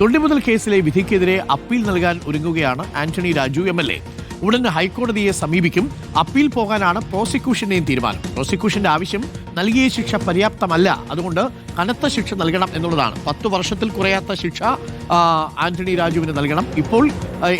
തൊണ്ടിമുതൽ കേസിലെ വിധിക്കെതിരെ അപ്പീൽ നൽകാൻ ഒരുങ്ങുകയാണ് ആന്റണി രാജു എം ഉടൻ ഹൈക്കോടതിയെ സമീപിക്കും. അപ്പീൽ പോകാനാണ് പ്രോസിക്യൂഷന്റെയും തീരുമാനം. പ്രോസിക്യൂഷന്റെ ആവശ്യം നൽകിയ ശിക്ഷ പര്യാപ്തമല്ല. അതുകൊണ്ട് കനത്ത ശിക്ഷ നൽകണം എന്നുള്ളതാണ്. പത്ത് വർഷത്തിൽ കുറയാത്ത ശിക്ഷ ആന്റണി രാജുവിന് നൽകണം. ഇപ്പോൾ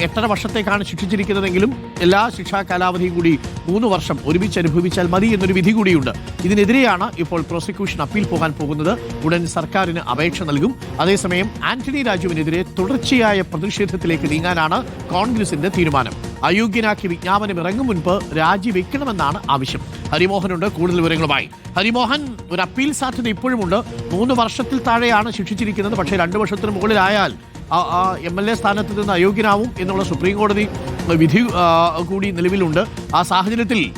എട്ടര വർഷത്തേക്കാണ് ശിക്ഷിച്ചിരിക്കുന്നതെങ്കിലും എല്ലാ ശിക്ഷാ കാലാവധിയും കൂടി മൂന്ന് വർഷം ഒരുമിച്ച് അനുഭവിച്ചാൽ മതി എന്നൊരു വിധി കൂടിയുണ്ട്. ഇതിനെതിരെയാണ് ഇപ്പോൾ പ്രോസിക്യൂഷൻ അപ്പീൽ പോകാൻ പോകുന്നത്. ഉടൻ സർക്കാരിന് അപേക്ഷ നൽകും. അതേസമയം ആന്റണി രാജുവിനെതിരെ തുടർച്ചയായ പ്രതിഷേധത്തിലേക്ക് നീങ്ങാനാണ് കോൺഗ്രസിന്റെ തീരുമാനം. അയോഗ്യനാക്കി വിജ്ഞാപനം ഇറങ്ങും മുൻപ് രാജിവെക്കണമെന്നാണ് ആവശ്യം. ഹരിമോഹനുണ്ട് കൂടുതൽ വിവരങ്ങളുമായി. ഹരിമോഹൻ ഒരു അപ്പീൽ സാധ്യത ഇപ്പോഴുമുണ്ട്. മൂന്ന് വർഷത്തിൽ താഴെയാണ് ശിക്ഷിച്ചിരിക്കുന്നത്. പക്ഷേ രണ്ട് വർഷത്തിന് മുകളിലായാൽ എം എൽ എ സ്ഥാനത്ത് നിന്ന് അയോഗ്യനാവും എന്നുള്ള സുപ്രീം കോടതി വിധി കൂടി നിലവിലുണ്ട്. ആ സാഹചര്യത്തിൽ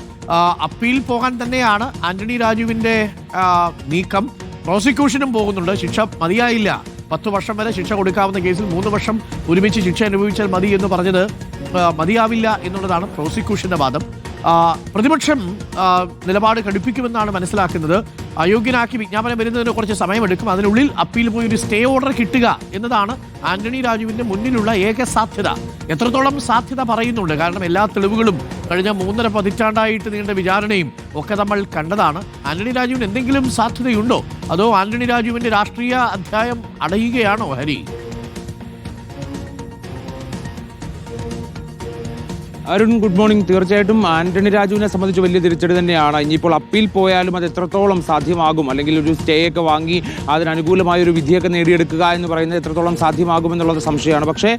അപ്പീൽ പോകാൻ തന്നെയാണ് ആന്റണി രാജുവിന്റെ ആ, നീക്കം. പ്രോസിക്യൂഷനും പോകുന്നുണ്ട്. ശിക്ഷ മതിയായില്ല. പത്ത് വർഷം വരെ ശിക്ഷ കൊടുക്കാവുന്ന കേസിൽ മൂന്ന് വർഷം ഒരുമിച്ച് ശിക്ഷ അനുഭവിച്ചാൽ മതി എന്ന് പറഞ്ഞത് മതിയാവില്ല എന്നുള്ളതാണ് പ്രോസിക്യൂഷന്റെ വാദം. പ്രതിപക്ഷം നിലപാട് കടുപ്പിക്കുമെന്നാണ് മനസ്സിലാക്കുന്നത്. അയോഗ്യനാക്കി വിജ്ഞാപനം വരുന്നതിന് കുറച്ച് സമയമെടുക്കും. അതിനുള്ളിൽ അപ്പീൽ പോയി ഒരു സ്റ്റേ ഓർഡർ കിട്ടുക എന്നതാണ് ആന്റണി രാജുവിന്റെ മുന്നിലുള്ള ഏക സാധ്യത. എത്രത്തോളം സാധ്യത പറയുന്നുണ്ട്. കാരണം എല്ലാ തെളിവുകളും കഴിഞ്ഞ മൂന്നര പതിറ്റാണ്ടായിട്ട് നീണ്ട വിചാരണയും ഒക്കെ നമ്മൾ കണ്ടതാണ്. ആന്റണി രാജുവിന് എന്തെങ്കിലും സാധ്യതയുണ്ടോ? അതോ ആന്റണി രാജുവിന്റെ രാഷ്ട്രീയ അധ്യായം അടയുകയാണോ ഹരി? അരുൺ ഗുഡ് മോർണിംഗ് തീർച്ചയായിട്ടും ആന്റണി രാജുവിനെ സംബന്ധിച്ച് വലിയ തിരിച്ചടി തന്നെയാണ്. ഇനിയിപ്പോൾ അപ്പീൽ പോയാലും അത് എത്രത്തോളം സാധ്യമാകും? അല്ലെങ്കിൽ ഒരു സ്റ്റേ ഒക്കെ വാങ്ങി അതിനനുകൂലമായ ഒരു വിധിയൊക്കെ നേടിയെടുക്കുക എന്ന് പറയുന്നത് എത്രത്തോളം സാധ്യമാകും എന്നുള്ളത് സംശയമാണ്. പക്ഷേ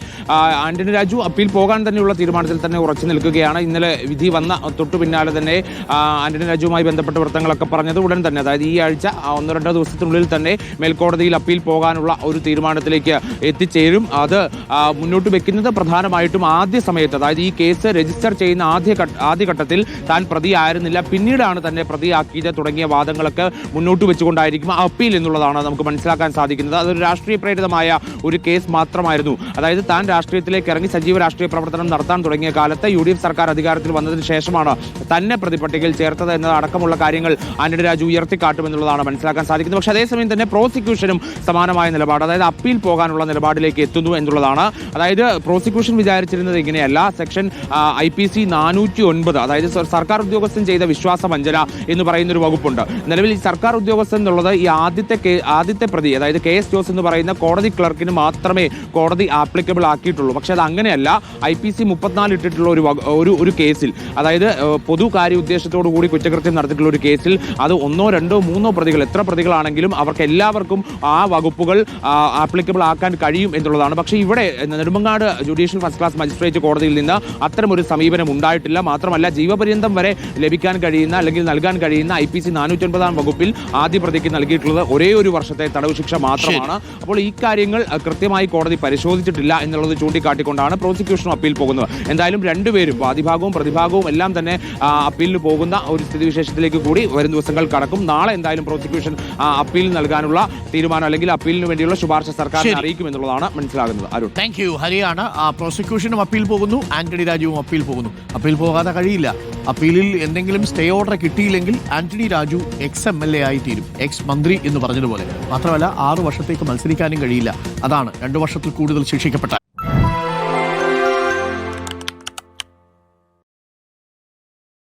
ആന്റണി രാജു അപ്പീൽ പോകാൻ തന്നെയുള്ള തീരുമാനത്തിൽ തന്നെ ഉറച്ചു നിൽക്കുകയാണ്. ഇന്നലെ വിധി വന്ന തൊട്ടു പിന്നാലെ തന്നെ ആന്റണി രാജുവുമായി ബന്ധപ്പെട്ട വൃത്തങ്ങളൊക്കെ പറഞ്ഞത് ഉടൻ തന്നെ. അതായത് ഈ ആഴ്ച ഒന്നോ രണ്ടോ ദിവസത്തിനുള്ളിൽ തന്നെ മേൽക്കോടതിയിൽ അപ്പീൽ പോകാനുള്ള ഒരു തീരുമാനത്തിലേക്ക് എത്തിച്ചേരും. അത് മുന്നോട്ട് വെക്കുന്നത് പ്രധാനമായിട്ടും ആദ്യ സമയത്ത് അതായത് ഈ കേസ് രജിസ്റ്റർ ചെയ്യുന്ന ആദ്യ ഘട്ട- ആദ്യഘട്ടത്തിൽ താൻ പ്രതിയായിരുന്നില്ല. പിന്നീടാണ് തന്നെ പ്രതിയാക്കിയത്. തുടങ്ങിയ വാദങ്ങളൊക്കെ മുന്നോട്ട് വെച്ചുകൊണ്ടായിരിക്കും അപ്പീൽ എന്നുള്ളതാണ് നമുക്ക് മനസ്സിലാക്കാൻ സാധിക്കുന്നത്. അതൊരു രാഷ്ട്രീയ പ്രേരിതമായ ഒരു കേസ് മാത്രമായിരുന്നു. അതായത് താൻ രാഷ്ട്രീയത്തിലേക്ക് ഇറങ്ങി സജീവ രാഷ്ട്രീയ പ്രവർത്തനം നടത്താൻ തുടങ്ങിയ കാലത്ത് യു സർക്കാർ അധികാരത്തിൽ വന്നതിന് ശേഷമാണ് തന്നെ പ്രതിപട്ടികയിൽ ചേർത്തത് എന്നതടക്കമുള്ള കാര്യങ്ങൾ ആന്റണി രാജു ഉയർത്തിക്കാട്ടുമെന്നുള്ളതാണ് മനസ്സിലാക്കാൻ സാധിക്കുന്നത്. പക്ഷേ അതേസമയം തന്നെ പ്രോസിക്യൂഷനും സമാനമായ നിലപാട് അതായത് അപ്പീൽ പോകാനുള്ള നിലപാടിലേക്ക് എത്തുന്നു എന്നുള്ളതാണ്. അതായത് പ്രോസിക്യൂഷൻ വിചാരിച്ചിരുന്നത് ഇങ്ങനെയല്ല. സെക്ഷൻ ഐ പി സി നാനൂറ്റി ഒൻപത് അതായത് സർക്കാർ ഉദ്യോഗസ്ഥൻ ചെയ്ത വിശ്വാസ വഞ്ചന എന്ന് പറയുന്ന ഒരു വകുപ്പുണ്ട്. നിലവിൽ ഈ സർക്കാർ ഉദ്യോഗസ്ഥൻ എന്നുള്ളത് ഈ ആദ്യത്തെ ആദ്യത്തെ പ്രതി അതായത് കെ എസ് ജോസ് എന്ന് പറയുന്ന കോടതി ക്ലർക്കിന് മാത്രമേ കോടതി ആപ്ലിക്കബിൾ ആക്കിയിട്ടുള്ളൂ. പക്ഷേ അത് അങ്ങനെയല്ല ഐ പി സി മുപ്പത്തിനാല് ഇട്ടിട്ടുള്ള ഒരു ഒരു ഒരു കേസിൽ അതായത് പൊതുകാര്യ പൊതു കാര്യ ഉദ്ദേശത്തോടു കൂടി കുറ്റകൃത്യം നടത്തിയിട്ടുള്ള ഒരു കേസിൽ അത് ഒന്നോ രണ്ടോ മൂന്നോ പ്രതികൾ എത്ര പ്രതികളാണെങ്കിലും അവർക്ക് എല്ലാവർക്കും ആ വകുപ്പുകൾ ആപ്ലിക്കബിൾ ആക്കാൻ കഴിയും എന്നുള്ളതാണ്. പക്ഷേ ഇവിടെ Nedumangad judicial first class magistrate കോടതിയിൽ നിന്ന് അത്തരമൊരു സമീപനം ഉണ്ടായിട്ടില്ല. മാത്രമല്ല ജീവപര്യന്തം വരെ ലഭിക്കാൻ കഴിയുന്ന അല്ലെങ്കിൽ നൽകാൻ കഴിയുന്ന ഐ പി സി നാനൂറ്റൊൻപതാം വകുപ്പിൽ ആദ്യ പ്രതിക്ക് നൽകിയിട്ടുള്ളത് ഒരേ ഒരു വർഷത്തെ തടവ് ശിക്ഷ മാത്രമാണ്. അപ്പോൾ ഈ കാര്യങ്ങൾ കൃത്യമായി കോടതി പരിശോധിച്ചിട്ടില്ല എന്നുള്ളത് ചൂണ്ടിക്കാട്ടിക്കൊണ്ടാണ് പ്രോസിക്യൂഷനും അപ്പീൽ പോകുന്നത്. എന്തായാലും രണ്ടുപേരും വാദിഭാഗവും പ്രതിഭാഗവും എല്ലാം തന്നെ അപ്പീലിന് പോകുന്ന ഒരു സ്ഥിതിവിശേഷത്തിലേക്ക് കൂടി വരും ദിവസങ്ങൾ കടക്കും. നാളെ എന്തായാലും പ്രോസിക്യൂഷൻ അപ്പീൽ നൽകാനുള്ള തീരുമാനം അല്ലെങ്കിൽ അപ്പീലിന് വേണ്ടിയുള്ള ശുപാർശ സർക്കാരിനെ അറിയിക്കും എന്നുള്ളതാണ് മനസ്സിലാകുന്നത്. അരുൺ. താങ്ക് യു ഹരിയാണ്. പ്രോസിക്യൂഷനും അപ്പീൽ പോകുന്നു. ആന്റണി രാജുവും അപ്പീൽ പോകുന്നു. അപ്പീൽ പോകാതെ കഴിയില്ല. അപ്പീലിൽ എന്തെങ്കിലും സ്റ്റേ ഓർഡർ കിട്ടിയില്ലെങ്കിൽ Antony Raju ex M L A ആയി തീരും എക്സ് മന്ത്രി എന്ന് പറഞ്ഞതുപോലെ. മാത്രമല്ല ആറു വർഷത്തേക്ക് മത്സരിക്കാനും കഴിയില്ല. അതാണ് രണ്ടു വർഷത്തിൽ കൂടുതൽ ശിക്ഷിക്കപ്പെട്ട